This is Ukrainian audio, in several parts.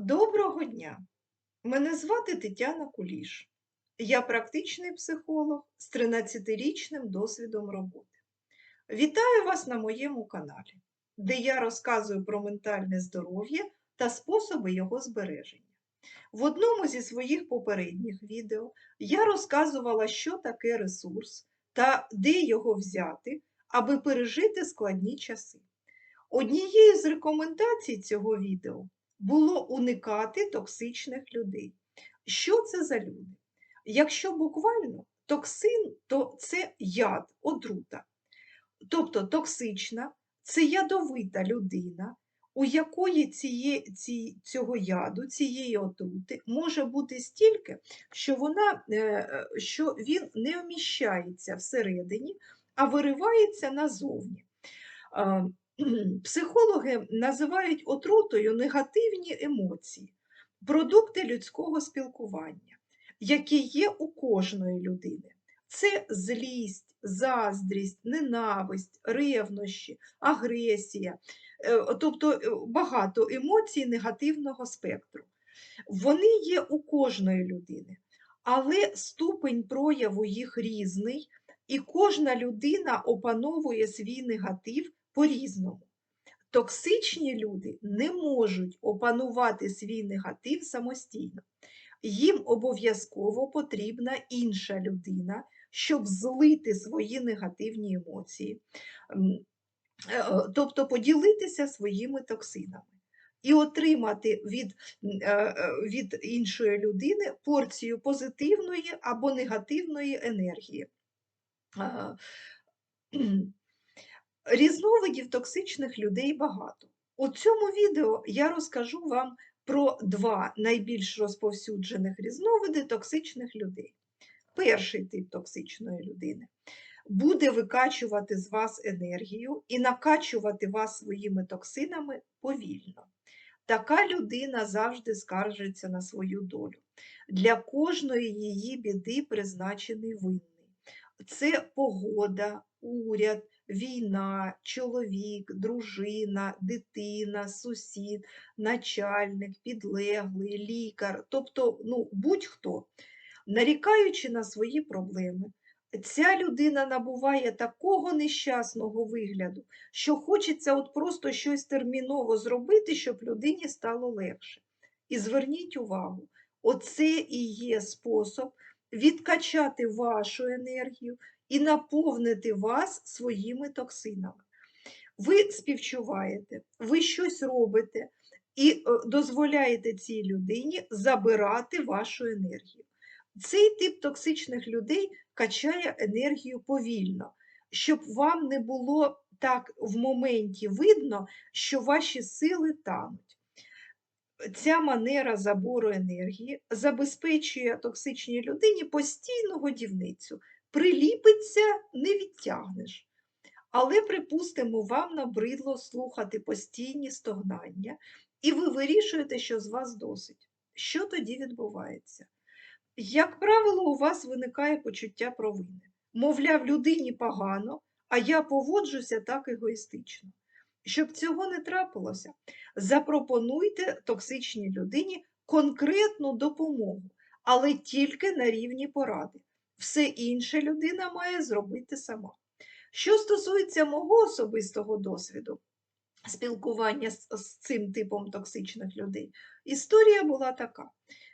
Доброго дня! Мене звати Тетяна Куліш. Я практичний психолог з 13-річним досвідом роботи. Вітаю вас на моєму каналі, де я розказую про ментальне здоров'я та способи його збереження. В одному зі своїх попередніх відео я розказувала, що таке ресурс та де його взяти, аби пережити складні часи. Однією з рекомендацій цього відео було уникати токсичних людей. Що це за люди? Якщо буквально токсин, то це яд, отрута. Тобто токсична це ядовита людина, у якої ціє, ці, цього яду, цієї отрути може бути стільки, що, вона, е, що він не вміщається всередині, а виривається назовні. Психологи називають отрутою негативні емоції, продукти людського спілкування, які є у кожної людини. Це злість, заздрість, ненависть, ревнощі, агресія, е, тобто е, багато емоцій негативного спектру. Вони є у кожної людини, але ступень прояву їх різний, і кожна людина опановує свій негатив по-різному. Токсичні люди не можуть опанувати свій негатив самостійно. Їм обов'язково потрібна інша людина, щоб злити свої негативні емоції, е, тобто поділитися своїми токсинами і отримати від, е, е, від іншої людини порцію позитивної або негативної енергії. Різновидів токсичних людей багато. У цьому відео я розкажу вам про два найбільш розповсюджених різновиди токсичних людей. Перший тип токсичної людини буде викачувати з вас енергію і накачувати вас своїми токсинами повільно. Така людина завжди скаржиться на свою долю. Для кожної її біди призначений винний. Це погода, уряд війна, чоловік, дружина, дитина, сусід, начальник, підлеглий, лікар, тобто ну, будь-хто, нарікаючи на свої проблеми. Ця людина набуває такого нещасного вигляду, що хочеться от просто щось терміново зробити, щоб людині стало легше. І зверніть увагу, оце і є спосіб відкачати вашу енергію і наповнити вас своїми токсинами. Ви співчуваєте, ви щось робите і е, дозволяєте цій людині забирати вашу енергію. Цей тип токсичних людей качає енергію повільно, щоб вам не було так в моменті видно, що ваші сили тануть. Ця манера забору енергії забезпечує токсичній людині постійну годівницю, приліпиться, не відтягнеш. Але, припустимо, вам набридло слухати постійні стогнання, і ви вирішуєте, що з вас досить. Що тоді відбувається? Як правило, у вас виникає почуття провини. Мовляв, людині погано, а я поводжуся так егоїстично. Щоб цього не трапилося, запропонуйте токсичній людині конкретну допомогу, але тільки на рівні поради. Все інше людина має зробити сама. Що стосується мого особистого досвіду, спілкування з, з цим типом токсичних людей, історія була така.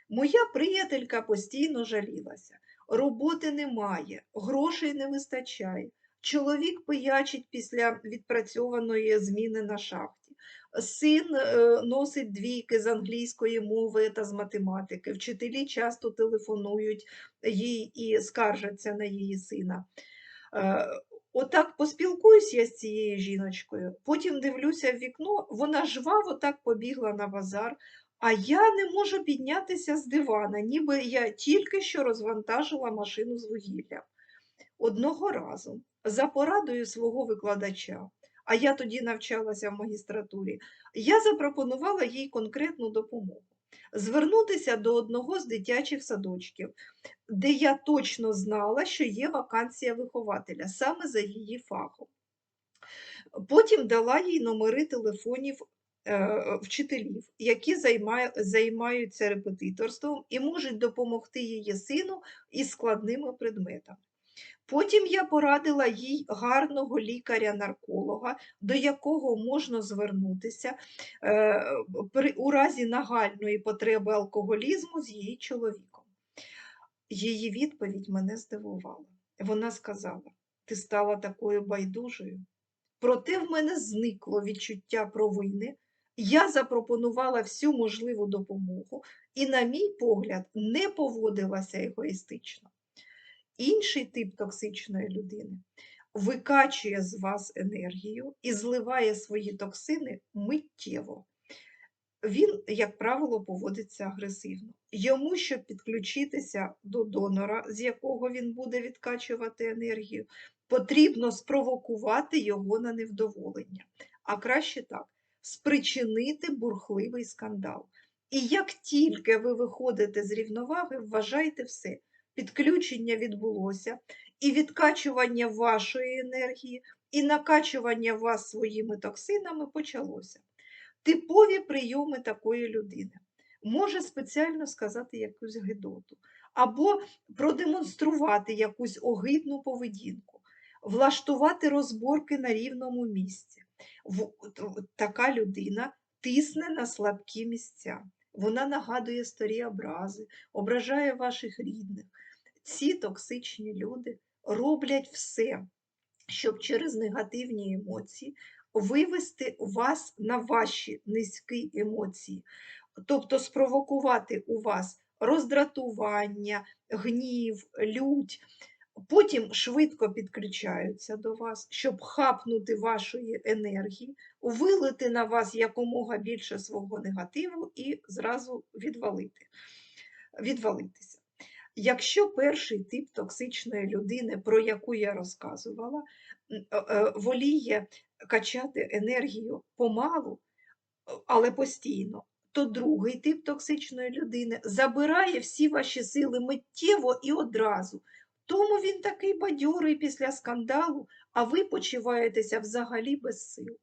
Моя приятелька постійно жалілася, роботи немає, грошей не вистачає. Чоловік пиячить після відпрацьованої зміни на шахті. Син е, носить двійки з англійської мови та з математики. Вчителі часто телефонують їй і скаржаться на її сина. Е, отак поспілкуюсь я з цією жіночкою, потім дивлюся в вікно, вона жваво так побігла на базар, а я не можу піднятися з дивана, ніби я тільки що розвантажила машину з вугіллям. Одного разу, за порадою свого викладача, а я тоді навчалася в магістратурі, я запропонувала їй конкретну допомогу. Звернутися до одного з дитячих садочків, де я точно знала, що є вакансія вихователя саме за її фахом. Потім дала їй номери телефонів е, вчителів, які займає- займаються репетиторством і можуть допомогти її сину із складними предметами. Потім я порадила їй гарного лікаря-нарколога, до якого можна звернутися е, у разі нагальної потреби алкоголізму з її чоловіком. Її відповідь мене здивувала. Вона сказала: ти стала такою байдужою. Проте в мене зникло відчуття провини. Я запропонувала всю можливу допомогу і, на мій погляд, не поводилася егоїстично. Інший тип токсичної людини викачує з вас енергію і зливає свої токсини миттєво. Він, як правило, поводиться агресивно. Йому, щоб підключитися до донора, з якого він буде відкачувати енергію, потрібно спровокувати його на невдоволення. А краще так, спричинити бурхливий скандал. І як тільки ви виходите з рівноваги, вважайте все, підключення відбулося, і відкачування вашої енергії, і накачування вас своїми токсинами почалося. Типові прийоми такої людини. Може спеціально сказати якусь гидоту, або продемонструвати якусь огидну поведінку, влаштувати розборки на рівному місці. Така людина тисне на слабкі місця. Вона нагадує старі образи, ображає ваших рідних. Ці токсичні люди роблять все, щоб через негативні емоції вивести вас на ваші низькі емоції, тобто спровокувати у вас роздратування, гнів, лють. Потім швидко підключаються до вас, щоб хапнути вашої енергії, вилити на вас якомога більше свого негативу і зразу відвалити, відвалитися. Якщо перший тип токсичної людини, про яку я розказувала, е, е, воліє качати енергію помалу, але постійно, то другий тип токсичної людини забирає всі ваші сили миттєво і одразу. Тому він такий бадьорий після скандалу, а ви почуваєтеся взагалі без сил.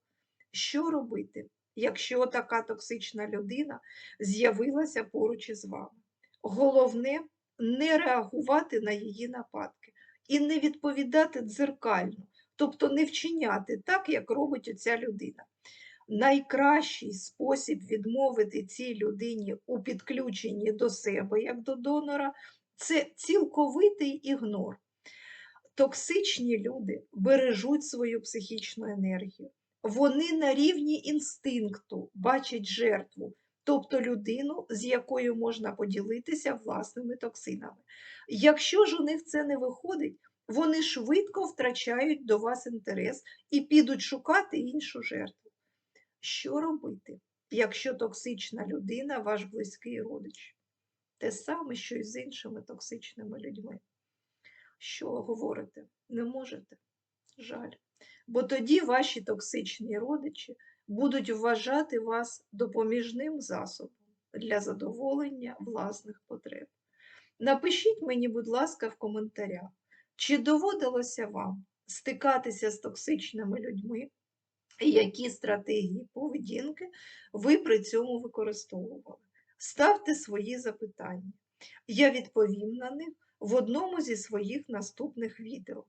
Що робити, якщо така токсична людина з'явилася поруч із вами? Головне не реагувати на її нападки і не відповідати дзеркально, тобто не вчиняти так, як робить оця людина. Найкращий спосіб відмовити цій людині у підключенні до себе, як до донора, це цілковитий ігнор. Токсичні люди бережуть свою психічну енергію. Вони на рівні інстинкту бачать жертву, тобто людину, з якою можна поділитися власними токсинами. Якщо ж у них це не виходить, вони швидко втрачають до вас інтерес і підуть шукати іншу жертву. Що робити, якщо токсична людина ваш близький родич? Те саме, що і з іншими токсичними людьми. Що говорите? Не можете? Жаль. Бо тоді ваші токсичні родичі будуть вважати вас допоміжним засобом для задоволення власних потреб. Напишіть мені, будь ласка, в коментарях, чи доводилося вам стикатися з токсичними людьми, і які стратегії поведінки ви при цьому використовували. Ставте свої запитання. Я відповім на них в одному зі своїх наступних відео.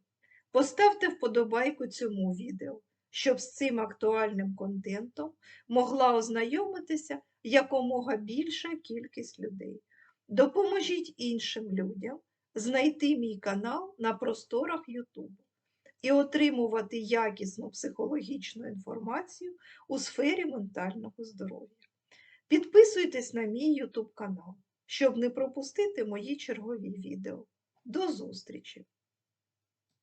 Поставте вподобайку цьому відео, щоб з цим актуальним контентом могла ознайомитися якомога більша кількість людей. Допоможіть іншим людям знайти мій канал на просторах YouTube і отримувати якісну психологічну інформацію у сфері ментального здоров'я. Підписуйтесь на мій YouTube канал, щоб не пропустити мої чергові відео. До зустрічі!